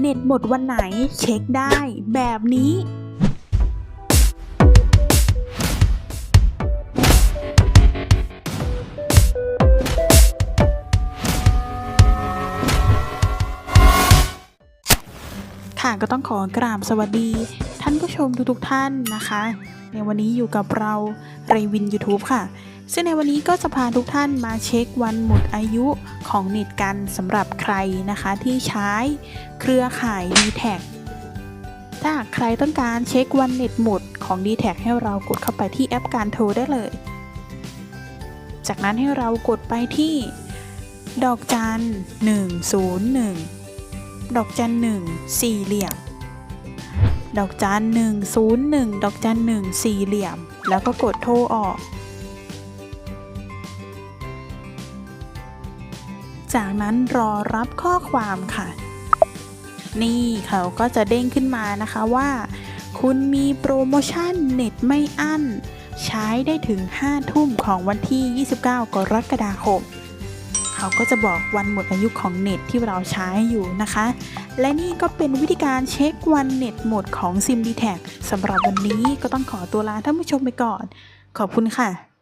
เน็ตหมดวันไหนเช็คได้แบบนี้ค่ะก็ต้องขอกราบสวัสดี ท่านผู้ชมทุกๆท่านนะคะ ในวันนี้อยู่กับเราเรวิน YouTube ค่ะ ซึ่งในวันนี้ก็จะพาทุกท่านมาเช็ควันหมดอายุของเน็ตกันสำหรับใครนะคะที่ใช้เครือข่าย d t แทถ้าใครต้องการเช็ควันเน็ตหมดของ d t แทให้เรากดเข้าไปที่แอปการโทรได้เลย จากนั้นให้เรากดไปที่ ดอกจัน 101 ดอกจันหนึ่งสี่เหลี่ยม ดอกจันหนึ่งศูนย์หนึ่งดอกจันหนึ่งสี่เหลี่ยม แล้วก็กดโทรออก จากนั้นรอรับข้อความค่ะ นี่เขาก็จะเด้งขึ้นมานะคะว่า คุณมีโปรโมชั่นเน็ตไม่อั้น ใช้ได้ถึง 5 ทุ่มของวันที่ 29 กรกฎาคม เขาก็จะบอกวันหมดอายุของเน็ตที่เราใช้อยู่นะคะ และนี่ก็เป็นวิธีการเช็ควันเน็ตหมดของ SIM d t แทสำหรับวันนี้ก็ต้องขอตัวลาท่านผู้ชมไปก่อน ขอบคุณค่ะ